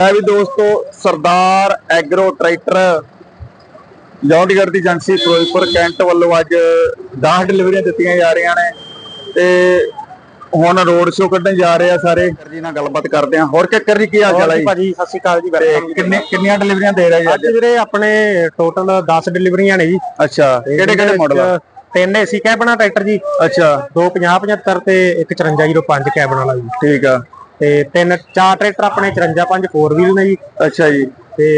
ਹੈ ਵੀ ਦੋਸਤੋ ਸਰਦਾਰ ਐਗਰੋ ਟਰੈਕਟਰ ਜੌਂਡੀਗੜ ਦੀ ਏਜੰਸੀ ਫਿਰੋਜ਼ਪੁਰ ਕੈਂਟ ਵੱਲੋਂ ਅੱਜ 10 ਡਿਲੀਵਰੀਆਂ ਦਿੱਤੀਆਂ ਜਾ ਰਹੀਆਂ ਨੇ ਤੇ ਹੁਣ ਰੋਡ ਸ਼ੋਅ ਕੱਢਣ ਜਾ ਰਹੇ ਆ ਸਾਰੇ। ਜੀ ਨਾਲ ਗੱਲਬਾਤ ਕਰਦੇ ਆ ਹੋਰ ਕਿੱਕਰ ਜੀ ਕੀ ਹਾਲ ਚਾਲ ਹੈ ਜੀ? ਭਾਜੀ ਸਤਿ ਸ਼੍ਰੀ ਅਕਾਲ ਜੀ ਵੈਲਕਮ ਕਿੰਨੇ ਕਿੰਨੀਆਂ ਡਿਲੀਵਰੀਆਂ ਦੇ ਰਹੇ ਜੀ ਅੱਜ? ਵੀਰੇ ਆਪਣੇ ਟੋਟਲ 10 ਡਿਲੀਵਰੀਆਂ ਨੇ ਜੀ। ਅੱਛਾ ਕਿਹੜੇ ਕਿਹੜੇ ਮਾਡਲ ਆ? ਤਿੰਨ ਏਸੀ ਕੈਬਨਾ ਟਰੈਕਟਰ ਜੀ ਅੱਛਾ। ਦੋ 50 75 ਤੇ ਇੱਕ 5405 ਕੈਬਨ ਵਾਲਾ ਜੀ। ਠੀਕ ਆ। ਤੇ ਤਿੰਨ ਚਾਰ ਟਰੈਕਟਰ ਆਪਣੇ 54 5 4 ਵੀਲ ਨੇ ਜੀ। ਅੱਛਾ ਜੀ। ਤੇ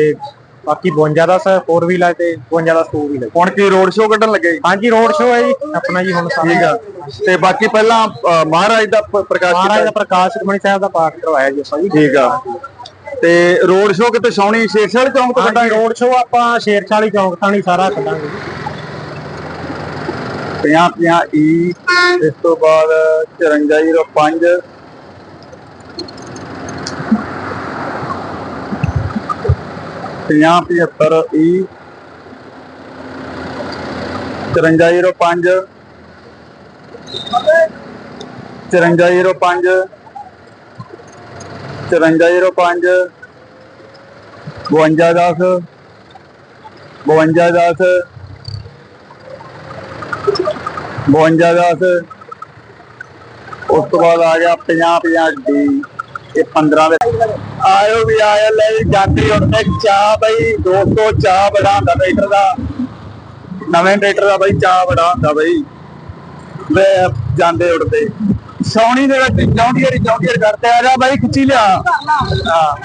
ਬਾਕੀ 52 ਦਾ 4 ਵੀਲ ਹੈ ਤੇ 52 ਦਾ 2 ਵੀਲ ਹੈ ਹੁਣ ਕੀ ਰੋਡ ਸ਼ੋਅ ਕੱਢਣ ਲੱਗੇ ਜੀ? ਹਾਂਜੀ ਰੋਡ ਸ਼ੋਅ ਹੈ ਜੀ। ਆਪਣਾ ਜੀ ਹੁਣ ਠੀਕ ਆ। ਤੇ ਬਾਕੀ ਪਹਿਲਾਂ ਅ, ਮਹਾਰਾਜ ਦਾ ਪ- ਪ੍ਰਕਾਸ਼ ਮਹਾਰਾਜ ਕੀਤਾ ਦਾ ਪ੍ਰਕਾਸ਼ ਸੁਖਮਣੀ ਸਾਹਿਬ ਦਾ ਪਾਠ ਕਰਵਾਇਆ ਜੀ ਆਪਾਂ ਜੀ। ਠੀਕ ਆ। ਤੇ ਰੋਡ ਸ਼ੋਅ ਕਿਤੇ ਸੌਣੀ ਸ਼ੇਰਸ਼ਾਹ ਚੌਂਕ ਤੋਂ ਹਾਂਜੀ ਕੱਢਾਂਗੇ? ਰੋਡ ਸ਼ੋਅ ਆਪਾਂ ਸ਼ੇਰਸ਼ਾਲੀ ਚੌਂਕ ਥਾਣੀ ਸਾਰਾ ਕੱਢਾਂਗੇ। ਜੀ 50 50 ਈ ਇਸ ਤੋਂ ਬਾਅਦ 5405 50 75 ਈ 5405 5405 5405 5210 5210 52 ਦਸ ਉਸ ਤੋਂ ਬਾਅਦ ਆ ਗਿਆ 50 50 ਡੀ। ਇਹ 15 ਦੇ ਆਇਓ ਵੀ ਆਇਆ ਲੈ ਜਾਂਦੀ ਉੱਤੇ ਚਾਹ ਬਈ, ਦੋਸਤੋ, ਚਾਹ ਬੜਾ ਹੁੰਦਾ ਟਰੈਕਟਰ ਦਾ। ਨਵੇਂ ਟਰੈਕਟਰ ਦਾ ਬਈ, ਚਾਹ ਬੜਾ ਹੁੰਦਾ ਬਈ। ਵੇ ਜਾਂਦੇ ਉੱਡਦੇ। ਸੌਣੀ ਦੇ ਵਿੱਚ ਜੌਂਡੀਅਰ ਜੌਂਡੀਅਰ ਕਰਦੇ ਆ ਜਾ ਬਾਈ, ਖਿੱਚੀ ਲਿਆ। ਹਾਂ।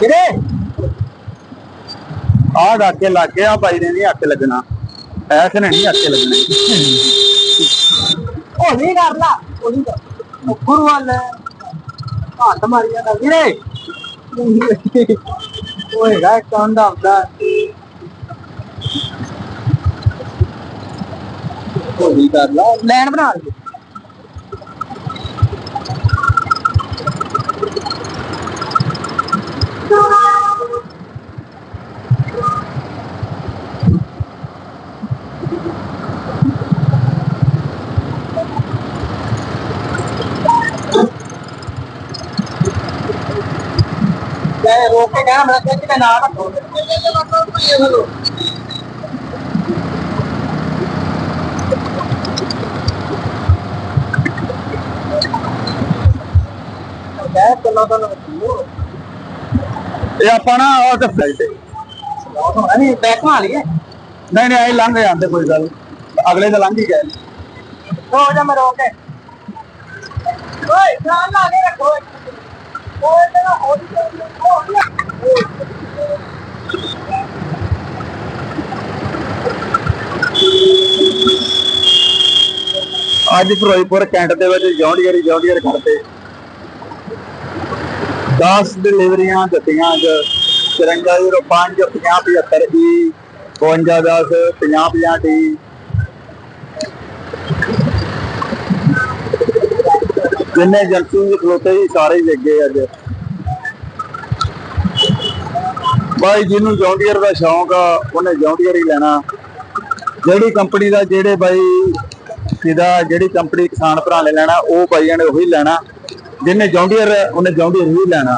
ਕਿਰੇ ਆ ਡਾਕੇ ਲੱਗ ਗਿਆ ਬਾਈ ਨੇ ਨਹੀਂ ਹੱਥ ਲੱਗਣਾ। ਐਸ ਨੇ ਨਹੀਂ ਹੱਥ ਲੱਗਣੇ। ਹੋਲੀ ਕਰ ਲਾ, ਹੋਲੀ ਕਰ। ਗੁਰੂ ਵਾਲ ਹੱਥ ਮਾਰੀ ਜਾਂਦਾ ਵੀਰੇ। ਹੋਏਗਾ ਕੌਣ ਦਾ ਹੁੰਦਾ। ਹੋਲੀ ਕਰ ਲਾ। ਲੈਣ ਬਣਾ ਲਈ ਮੈਂ ਰੋਕ ਕੇ ਕਹਿਣਾ ਮੈਂ ਕਿ ਨਾ ਰੱਖੋ ਚੱਲਾਂ ਤਾਂ ਇਹ ਆਪਾਂ ਨਾ ਉਹ ਤੇ ਫਲਾਈਟ ਨਹੀਂ ਬੈਕ ਮਾਰ ਲਈਏ। ਨਹੀਂ ਨਹੀਂ ਆਈ ਲੰਘ ਜਾਂਦੇ ਕੋਈ ਗੱਲ ਨੀ। ਅਗਲੇ ਤਾਂ ਲੰਘ ਹੀ ਗਏ ਰੋ ਜਾ ਮੈਂ ਰੋਕ ਕੇ। ਓਏ ਧਿਆਨ ਲਾ ਕੇ ਰੱਖੋ। ਅੱਜ ਫਿਰੋਜ਼ਪੁਰ ਕੈਂਟ ਦੇ ਵਿੱਚ ਜੌਂਡੀਅਰ ਜੌਂਡੀਅਰ ਕਰਦੇ 10 ਡਿਲੀਵਰੀਆਂ ਦਿੱਤੀਆਂ ਅੱਜ। 5405 5075 ਈ 5210 5050 ਡੀ ਜਿੰਨੇ ਏਜੰਸੀ ਦੇ ਖਲੋਤੇ ਸੀ, ਸਾਰੇ ਹੀ ਅੱਜ। ਬਾਈ ਜਿਹਨੂੰ ਜੌਂਡੀਅਰ ਦਾ ਸ਼ੌਂਕ ਆ, ਉਹਨੇ ਜੌਂਡੀਅਰ ਹੀ ਲੈਣਾ। ਜਿਹੜੀ ਕੰਪਨੀ ਦਾ ਜਿਹੜੇ ਬਾਈ ਜਿਹਦਾ ਜਿਹੜੀ ਕੰਪਨੀ ਕਿਸਾਨ ਭਰਾ ਨੇ ਲੈਣਾ, ਉਹ ਬਾਈਆਂ ਨੇ ਉਹੀ ਲੈਣਾ। ਜਿਹਨੇ ਜੌਂਡੀਅਰ ਉਹਨੇ ਜੌਂਡੀਅਰ ਹੀ ਲੈਣਾ।